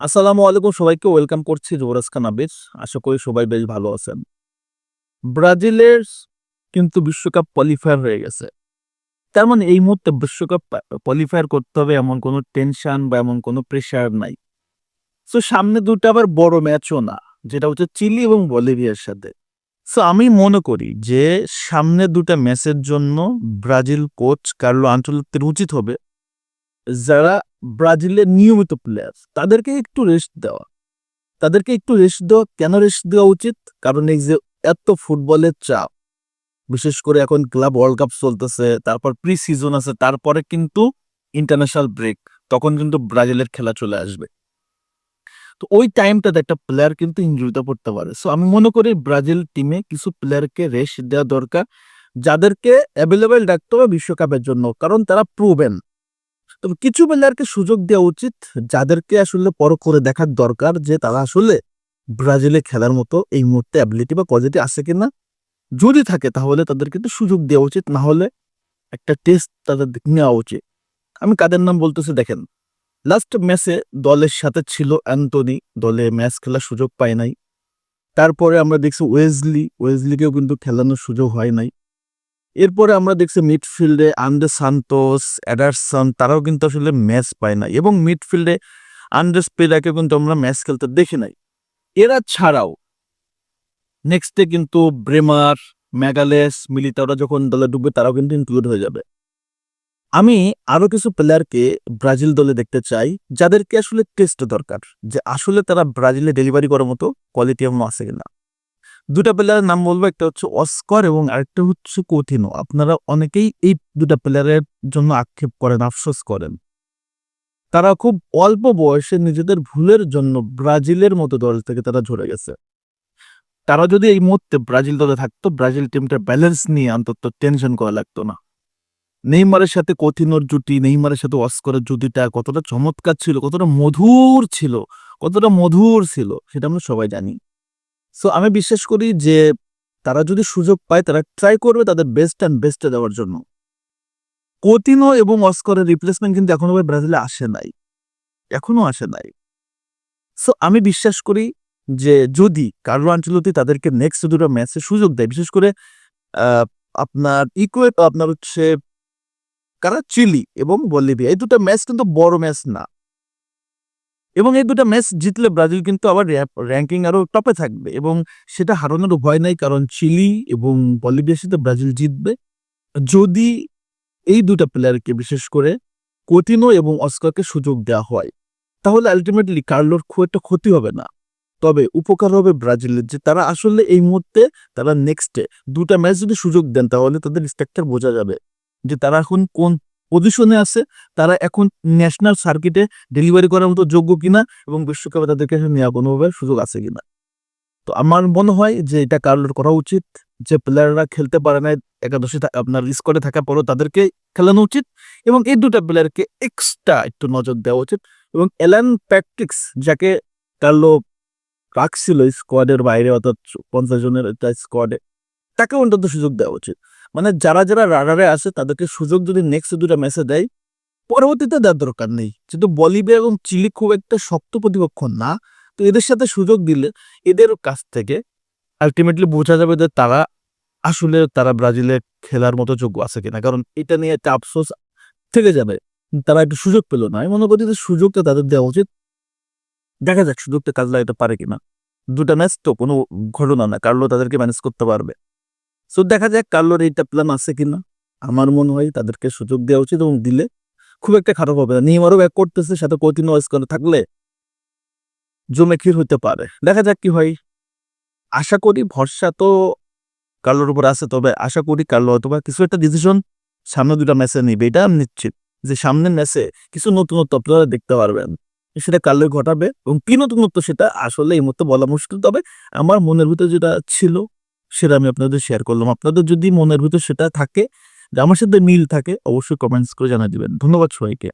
আসসালামু আলাইকুম সবাইকে, ওয়েলকাম করছি যুবরাজ খান আবির। আশা করি সবাই বেশ ভালো আছেন। ব্রাজিলের কিন্তু বিশ্বকাপ কোয়ালিফায়ার হয়ে গেছে। তার মানে এই মুহূর্তে বিশ্বকাপ কোয়ালিফায়ার করতে হবে এমন কোনো টেনশন বা এমন কোনো প্রেশার নাই। সো সামনে দুটো আবার বড় ম্যাচও না, যেটা হচ্ছে চিলি এবং বলিভিয়ার সাথে। সো আমি মনে করি যে সামনে দুটো ম্যাচের জন্য ব্রাজিল কোচ কার্লো আঞ্চলিকদের উচিত হবে। যারা ব্রাজিলের নিয়মিত প্লেয়ার তাদেরকে একটু রেস্ট দেওয়া। তাদেরকে একটু রেস্ট দেওয়া। কেন রেস্ট দেওয়া উচিত? কারণ এই যে এত ফুটবলের চাপ, বিশেষ করে এখন ক্লাব ওয়ার্ল্ড কাপ চলতেছে, তারপর প্রি সিজন আছে, তারপরে কিন্তু ইন্টারন্যাশনাল ব্রেক তখন কিন্তু ব্রাজিলের খেলা চলে আসবে। তো ওই টাইমটাতে একটা প্লেয়ার কিন্তু ইঞ্জুরিতে পড়তে পারে। সো আমি মনে করি ব্রাজিল টিমে কিছু প্লেয়ারকে রেস্ট দেওয়া দরকার, যাদেরকে অ্যাভেলেবেল রাখতে হবে বিশ্বকাপের জন্য। কারণ তারা প্রুভেন তবে কিছু প্লেয়ারকে সুযোগ দেওয়া উচিত যাদেরকে আসলে পর করে দেখার দরকার যে তারা আসলে ব্রাজিলে খেলার মতো এই মুহূর্তে অ্যাবিলিটি বা কোয়ালিটি আছে কিনা। যদি থাকে তাহলে তাদের কিন্তু সুযোগ দেওয়া উচিত, না হলে একটা টেস্ট তাদের নেওয়া উচিত। আমি কাদের নাম বলতেছি দেখেন লাস্ট ম্যাচে দলের সাথে ছিল অ্যান্টনি, দলে ম্যাচ খেলার সুযোগ পায় নাই। তারপরে আমরা দেখছি ওয়েজলি ওয়েজলিকেও কিন্তু খেলানোর সুযোগ হয় নাই। এরপরে আমরা দেখছি মিডফিল্ডে আন্ডে সান্তোস অ্যাডারসন তারাও কিন্তু আসলে ম্যাচ পায় না এবং মিডফিল্ডে আন্ডে স্পেরাকে কিন্তু আমরা ম্যাচ খেলতে দেখি নাই। এরা ছাড়াও নেক্সটে কিন্তু ব্রেমার, ম্যাগালেস, মিলিতাওরা যখন দলে ডুববে তারাও কিন্তু ইনক্লুড হয়ে যাবে। আমি আরও কিছু প্লেয়ারকে ব্রাজিল দলে দেখতে চাই, যাদেরকে আসলে টেস্ট দরকার, যে আসলে তারা ব্রাজিলে ডেলিভারি করার মতো কোয়ালিটি এমন আছে কিনা। দুটা প্লেয়ারের নাম বলব, একটা হচ্ছে অস্কর এবং আরেকটা হচ্ছে কোথিনো আপনারা অনেকেই এই দুটা প্লেয়ারের জন্য আক্ষেপ করেন, আফসোস করেন। তারা খুব অল্প বয়সে নিজেদের ভুলের জন্য ব্রাজিলের মতো দল থেকে তারা ঝরে গেছে। তারা যদি এই মুহূর্তে ব্রাজিল দলে থাকতো, ব্রাজিল টিমটা ব্যালেন্স নিয়ে অন্তত টেনশন করা লাগতো না। নেইমারের সাথে কোথিনোর জুটি, নেইমারের সাথে অস্করের জুটিটা কতটা চমৎকার ছিল, কতটা মধুর ছিল, কতটা মধুর ছিল, সেটা আমরা সবাই জানি। সো আমি বিশ্বাস করি যে তারা যদি সুযোগ পায়, তারা ট্রাই করবে তাদের বেস্ট অ্যান্ড বেস্টে দেওয়ার জন্য। কোতিনো এবং অস্করের রিপ্লেসমেন্ট কিন্তু এখনও ব্রাজিলে আসে নাই। এখনও আসে নাই। সো আমি বিশ্বাস করি যে যদি কার্লো আঞ্চলতি তাদেরকে নেক্সট দুটো ম্যাচে সুযোগ দেয়, বিশেষ করে আপনার ইকুয়েট আপনার হচ্ছে কারা? চিলি এবং বলিভিয়া। এই দুটো ম্যাচ কিন্তু বড় ম্যাচ না। এবং এই দুটো ম্যাচ জিতলে ব্রাজিল কিন্তু আবার র্যাঙ্কিং আরও টপে থাকবে এবং সেটা হারানোর ভয় নাই কারণ চিলি এবং বলিভিয়ার সাথে ব্রাজিল জিতবে। যদি এই দুটা প্লেয়ারকে বিশেষ করে কোতিনো এবং অস্কারকে সুযোগ দেওয়া হয়, তাহলে আলটিমেটলি কার্লোর খুব একটা ক্ষতি হবে না। তবে উপকার হবে ব্রাজিলের যে তারা আসলে এই মুহূর্তে তারা নেক্সটে দুটা ম্যাচ যদি সুযোগ দেন তাহলে তাদের স্ট্রাকচার বোঝা যাবে যে তারা এখন কোন পজিশনে আছে, তারা এখন ন্যাশনাল সার্কিটে ডেলিভারি করার মতো যোগ্য কিনা এবং বিশ্বকাপে তাদেরকে নেওয়া কোনোভাবে সুযোগ আছে কিনা। তো আমার মনে হয় যে এটা কার্লোর করা উচিত, যে প্লেয়াররা খেলতে পারে না একাদশী আপনার স্কোয়াডে থাকা পরেও তাদেরকে খেলানো উচিত এবং এই দুটা প্লেয়ারকে এক্সট্রা একটু নজর দেওয়া উচিত এবং এলান প্যাট্রিক্স যাকে কার্লো রাখছিল স্কোয়াডের বাইরে অর্থাৎ পঞ্চাশ জনের স্কোয়াডে তাকে অন্তত সুযোগ দেওয়া উচিত। মানে যারা যারা রাডারে আছে, তাদেরকে সুযোগ যদি নেক্সট দুটা ম্যাচে দেয়, পরবর্তীতে দেওয়ার দরকার নেই। যেহেতু বলিভিয়া এবং চিলি খুব একটা শক্ত প্রতিপক্ষ না, তো এদের সাথে সুযোগ দিলে এদের কাছ থেকে আলটিমেটলি বোঝা যাবে যে তারা আসলে তারা ব্রাজিলে খেলার মতো যোগ্য আছে কিনা। কারণ এটা নিয়ে একটা আফসোস থেকে যাবে। তারা একটু সুযোগ পেল না। আমি মনে করি যে সুযোগটা তাদের দেওয়া উচিত। দেখা যাক সুযোগটা কাজ লাগাতে পারে কিনা। দুটা ম্যাচ তো কোনো ঘটনা না। কার্লো তাদেরকে ম্যানেজ করতে পারবে। সো দেখা যাক কার্লোর এইটা প্ল্যান আছে কিনা। আমার মনে হয় তাদেরকে সুযোগ দেওয়া উচিত এবং দিলে খুব একটা খারাপ হবে না। নিয়মারও ব্যাক করতেছে, সাথে কঠিন ওয়াইজ করে থাকলে জমে ক্ষীর হতে পারে। দেখা যাক কি হয়। আশা করি ভরসা তো কার্লোর উপর আছে, তবে আশা করি কার্লো হয়তো বা কিছু একটা ডিসিশন সামনে দুটা ম্যাচে নিবে, এটা আমি নিশ্চিত যে সামনের ম্যাচে কিছু নতুনত্ব আপনারা দেখতে পারবেন। সেটা কার্লো ঘটাবে এবং কি নতুনত্ব সেটা আসলে এই মুহূর্তে বলা মুশকিল, তবে আমার মনের ভিতরে যেটা ছিল সেটা আমি আপনাদের শেয়ার করলাম। আপনাদের যদি মনের ভিতর সেটা থাকে, যে আমার সাথে মিল থাকে, অবশ্যই কমেন্টস করে জানা দিবেন। ধন্যবাদ সবাইকে।